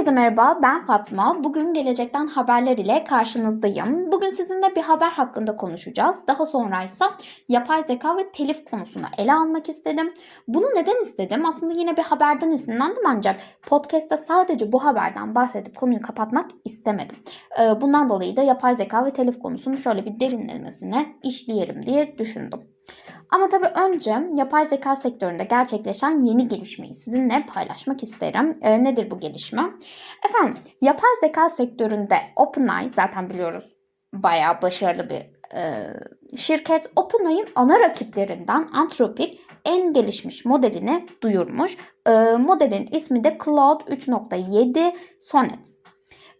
Herkese merhaba, ben Fatma. Bugün gelecekten haberler ile karşınızdayım. Bugün sizinle bir haber hakkında konuşacağız. Daha sonra ise yapay zeka ve telif konusunu ele almak istedim. Bunu neden istedim? Aslında yine bir haberden esinlendim ancak podcast'ta sadece bu haberden bahsedip konuyu kapatmak istemedim. Ee, Bundan dolayı da yapay zeka ve telif konusunu şöyle bir derinlemesine işleyelim diye düşündüm. Ama tabii önce yapay zeka sektöründe gerçekleşen yeni gelişmeyi sizinle paylaşmak isterim. Ee, nedir bu gelişme? Efendim, yapay zeka sektöründe OpenAI zaten biliyoruz bayağı başarılı bir e, şirket. OpenAI'ın ana rakiplerinden Anthropic en gelişmiş modelini duyurmuş. E, modelin ismi de Claude 3.7 Sonnet.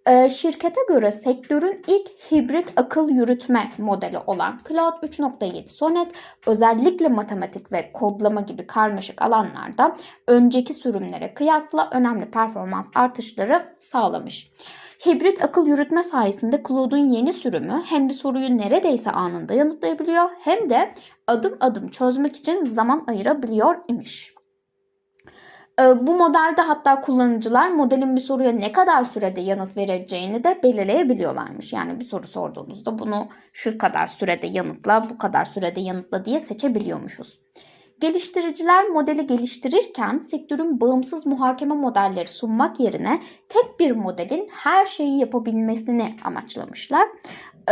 Ee, şirkete göre sektörün ilk hibrit akıl yürütme modeli olan Cloud 3.7 Sonnet özellikle matematik ve kodlama gibi karmaşık alanlarda önceki sürümlere kıyasla önemli performans artışları sağlamış. Hibrit akıl yürütme sayesinde Claude'un yeni sürümü hem bir soruyu neredeyse anında yanıtlayabiliyor hem de adım adım çözmek için zaman ayırabiliyor imiş. Ee, Bu modelde hatta kullanıcılar modelin bir soruya ne kadar sürede yanıt vereceğini de belirleyebiliyorlarmış. Yani bir soru sorduğunuzda bunu şu kadar sürede yanıtla, bu kadar sürede yanıtla diye seçebiliyormuşuz. Geliştiriciler modeli geliştirirken sektörün bağımsız muhakeme modelleri sunmak yerine tek bir modelin her şeyi yapabilmesini amaçlamışlar.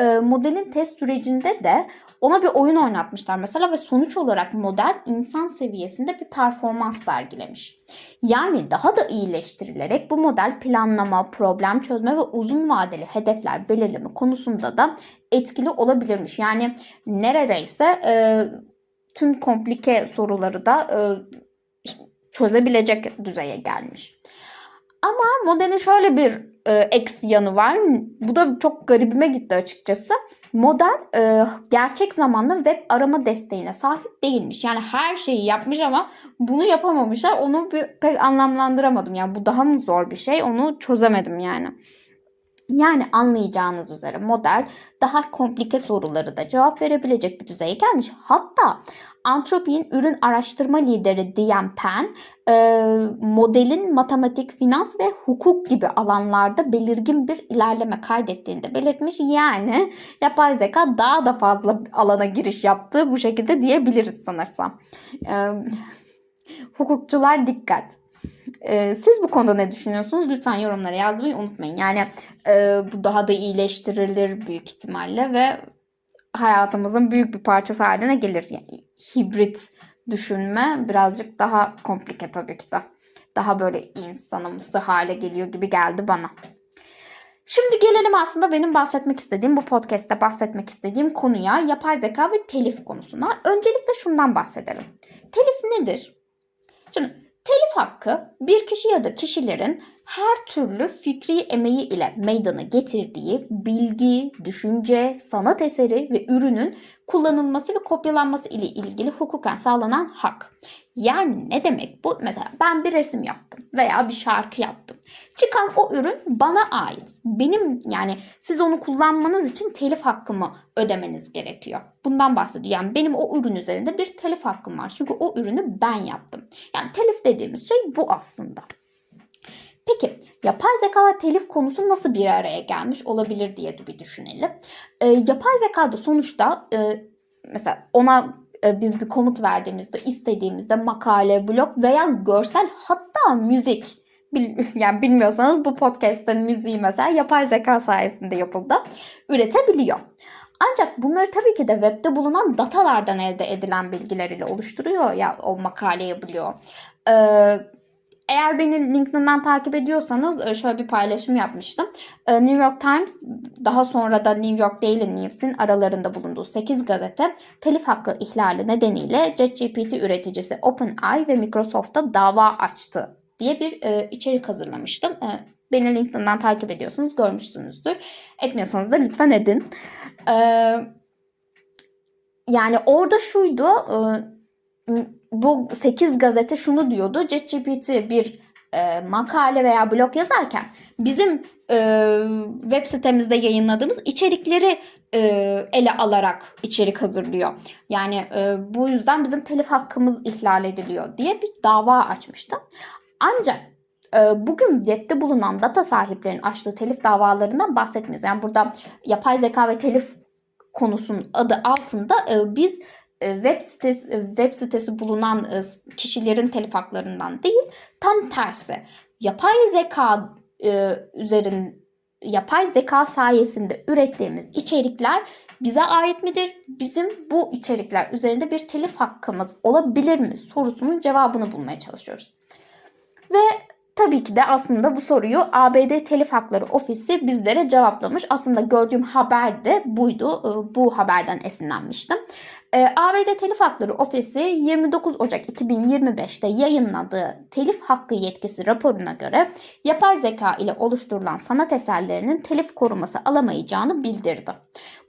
Ee, modelin test sürecinde de ona bir oyun oynatmışlar mesela ve sonuç olarak model insan seviyesinde bir performans sergilemiş. Yani daha da iyileştirilerek bu model planlama, problem çözme ve uzun vadeli hedefler belirleme konusunda da etkili olabilirmiş. Yani neredeyse e, tüm komplike soruları da e, çözebilecek düzeye gelmiş. Ama modelin şöyle bir e, eksi yanı var. Bu da çok garibime gitti açıkçası. Model e, gerçek zamanlı web arama desteğine sahip değilmiş. Yani her şeyi yapmış ama bunu yapamamışlar. Onu bir, pek anlamlandıramadım. Yani bu daha mı zor bir şey? Onu çözemedim yani. Yani anlayacağınız üzere model daha komplike soruları da cevap verebilecek bir düzeye gelmiş. Hatta Anthropic'in ürün araştırma lideri Diane Penn e, modelin matematik, finans ve hukuk gibi alanlarda belirgin bir ilerleme kaydettiğini de belirtmiş. Yani yapay zeka daha da fazla alana giriş yaptı bu şekilde diyebiliriz sanırsam. E, hukukçular dikkat. Ee, siz bu konuda ne düşünüyorsunuz? Lütfen yorumlara yazmayı unutmayın. Yani e, bu daha da iyileştirilir büyük ihtimalle ve hayatımızın büyük bir parçası haline gelir. Yani hibrit düşünme birazcık daha komplike tabii ki de. Daha böyle insanımsı hale geliyor gibi geldi bana. Şimdi gelelim aslında benim bahsetmek istediğim, bu podcast'te bahsetmek istediğim konuya yapay zeka ve telif konusuna. Öncelikle şundan bahsedelim. Telif nedir? Şimdi telif hakkı bir kişi ya da kişilerin her türlü fikri emeği ile meydana getirdiği bilgi, düşünce, sanat eseri ve ürünün kullanılması ve kopyalanması ile ilgili hukuken sağlanan hak. Yani ne demek bu? Mesela ben bir resim yaptım veya bir şarkı yaptım. Çıkan o ürün bana ait. Benim yani siz onu kullanmanız için telif hakkımı ödemeniz gerekiyor. Bundan bahsediyor. Yani benim o ürün üzerinde bir telif hakkım var. Çünkü o ürünü ben yaptım. Yani telif dediğimiz şey bu aslında. Peki yapay zeka ve telif konusu nasıl bir araya gelmiş olabilir diye de bir düşünelim. E, yapay zekada sonuçta e, mesela ona e, biz bir komut verdiğimizde istediğimizde makale, blog veya görsel hatta müzik yani bilmiyorsanız bu podcast'ın müziği mesela yapay zeka sayesinde yapıldı. Üretebiliyor. Ancak bunları tabii ki de webde bulunan datalardan elde edilen bilgiler ile oluşturuyor ya o makaleyi biliyor. Ee, eğer beni LinkedIn'den takip ediyorsanız e, şöyle bir paylaşım yapmıştım. E, New York Times daha sonra da New York Daily News'in aralarında bulunduğu 8 gazete telif hakkı ihlali nedeniyle ChatGPT üreticisi OpenAI ve Microsoft'a dava açtı diye bir e, içerik hazırlamıştım. Beni LinkedIn'den takip ediyorsunuz, görmüşsünüzdür. Etmiyorsanız da lütfen edin. Yani orada şuydu... bu 8 gazete şunu diyordu. ChatGPT bir e, makale veya blog yazarken bizim e, web sitemizde yayınladığımız içerikleri e, ele alarak içerik hazırlıyor. Yani e, bu yüzden bizim telif hakkımız ihlal ediliyor diye bir dava açmıştı. Ancak Ee, bugün webde bulunan data sahiplerinin açtığı telif davalarından bahsetmiyoruz. Yani burada yapay zeka ve telif konusunun adı altında e, biz e, web sitesi web sitesi bulunan e, kişilerin telif haklarından değil, tam tersi. Yapay zeka e, üzerin yapay zeka sayesinde ürettiğimiz içerikler bize ait midir? Bizim bu içerikler üzerinde bir telif hakkımız olabilir mi sorusunun cevabını bulmaya çalışıyoruz. Ve tabii ki de aslında bu soruyu ABD Telif Hakları Ofisi bizlere cevaplamış. Aslında gördüğüm haber de buydu. Bu haberden esinlenmiştim. Ee, ABD Telif Hakları Ofisi 29 Ocak 2025'te yayınladığı telif hakkı yetkisi raporuna göre yapay zeka ile oluşturulan sanat eserlerinin telif koruması alamayacağını bildirdi.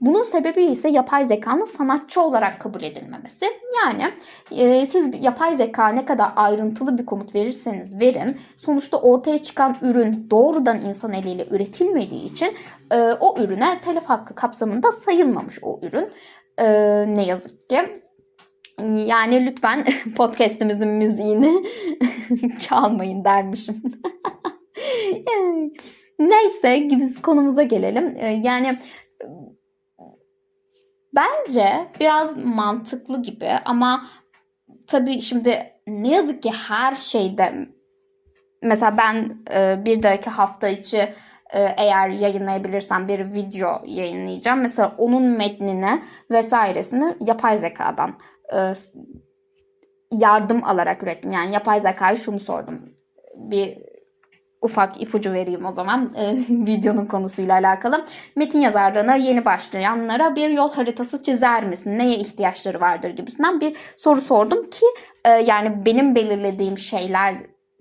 Bunun sebebi ise yapay zekanın sanatçı olarak kabul edilmemesi. Yani e, siz yapay zeka ne kadar ayrıntılı bir komut verirseniz verin sonuçta ortaya çıkan ürün doğrudan insan eliyle üretilmediği için e, o ürüne telif hakkı kapsamında sayılmamış o ürün. E, ne yazık ki. Yani lütfen podcast'imizin müziğini çalmayın dermişim. Neyse biz konumuza gelelim. E, yani bence biraz mantıklı gibi ama tabii şimdi ne yazık ki her şeyde mesela ben e, bir dahaki hafta içi eğer yayınlayabilirsem bir video yayınlayacağım. Mesela onun metnini vesairesini yapay zekadan e, yardım alarak ürettim. Yani yapay zekayı şunu sordum. Bir ufak ipucu vereyim o zaman e, videonun konusuyla alakalı. Metin yazarlığına yeni başlayanlara bir yol haritası çizer misin? Neye ihtiyaçları vardır gibisinden bir soru sordum ki e, yani benim belirlediğim şeyler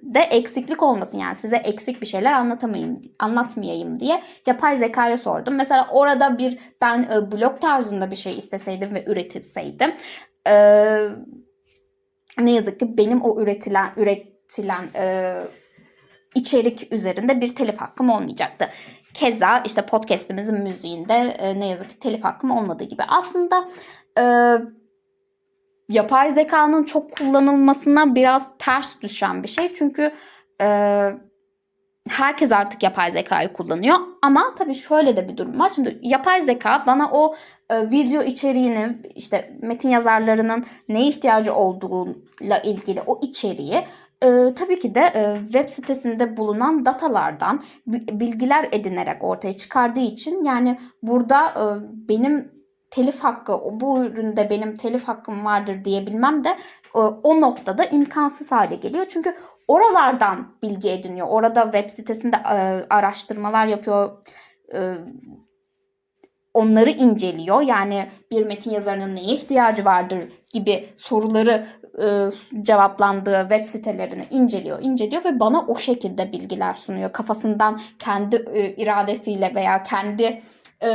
de eksiklik olmasın yani size eksik bir şeyler anlatamayayım anlatmayayım diye yapay zekaya sordum. Mesela orada bir ben e, blog tarzında bir şey isteseydim ve üretilseydim e, ne yazık ki benim o üretilen üretilen e, içerik üzerinde bir telif hakkım olmayacaktı. Keza işte podcast'imizin müziğinde e, ne yazık ki telif hakkım olmadığı gibi. Aslında e, yapay zekanın çok kullanılmasına biraz ters düşen bir şey. Çünkü e, herkes artık yapay zekayı kullanıyor. Ama tabii şöyle de bir durum var. Şimdi yapay zeka bana o e, video içeriğini işte metin yazarlarının neye ihtiyacı olduğuyla ilgili o içeriği e, tabii ki de e, web sitesinde bulunan datalardan bilgiler edinerek ortaya çıkardığı için yani burada e, benim telif hakkı bu üründe benim telif hakkım vardır diyebilmem de e, o noktada imkansız hale geliyor. Çünkü oralardan bilgi ediniyor. Orada web sitesinde e, araştırmalar yapıyor. E, onları inceliyor. Yani bir metin yazarının neye ihtiyacı vardır gibi soruları cevaplandığı web sitelerini inceliyor, inceliyor ve bana o şekilde bilgiler sunuyor. Kafasından kendi iradesiyle veya kendi e,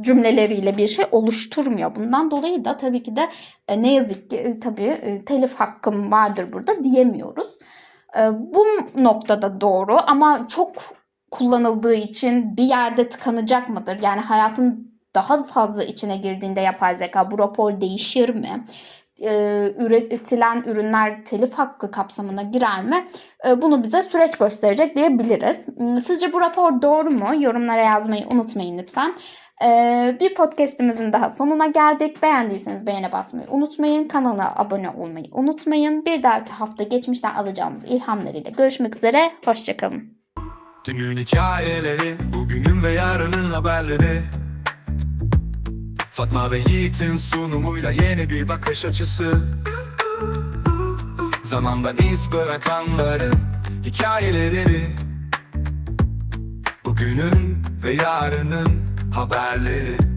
cümleleriyle bir şey oluşturmuyor. Bundan dolayı da tabii ki de e, ne yazık ki e, tabii e, telif hakkım vardır burada diyemiyoruz. E, bu noktada doğru ama çok kullanıldığı için bir yerde tıkanacak mıdır? Yani hayatın daha fazla içine girdiğinde yapay zeka bu rapor değişir mi? Ee, üretilen ürünler telif hakkı kapsamına girer mi? Ee, bunu bize süreç gösterecek diyebiliriz. Hmm, sizce bu rapor doğru mu? Yorumlara yazmayı unutmayın lütfen. Ee, bir podcastimizin daha sonuna geldik. Beğendiyseniz beğene basmayı unutmayın. Kanala abone olmayı unutmayın. Bir dahaki hafta geçmişten alacağımız ilhamlarıyla görüşmek üzere. Hoşçakalın. Dünün hikayeleri, bugünün ve yarının haberleri Fatma ve Yiğit'in sunumuyla yeni bir bakış açısı. Zamandan iz bırakanların hikayeleri. Bugünün ve yarının haberleri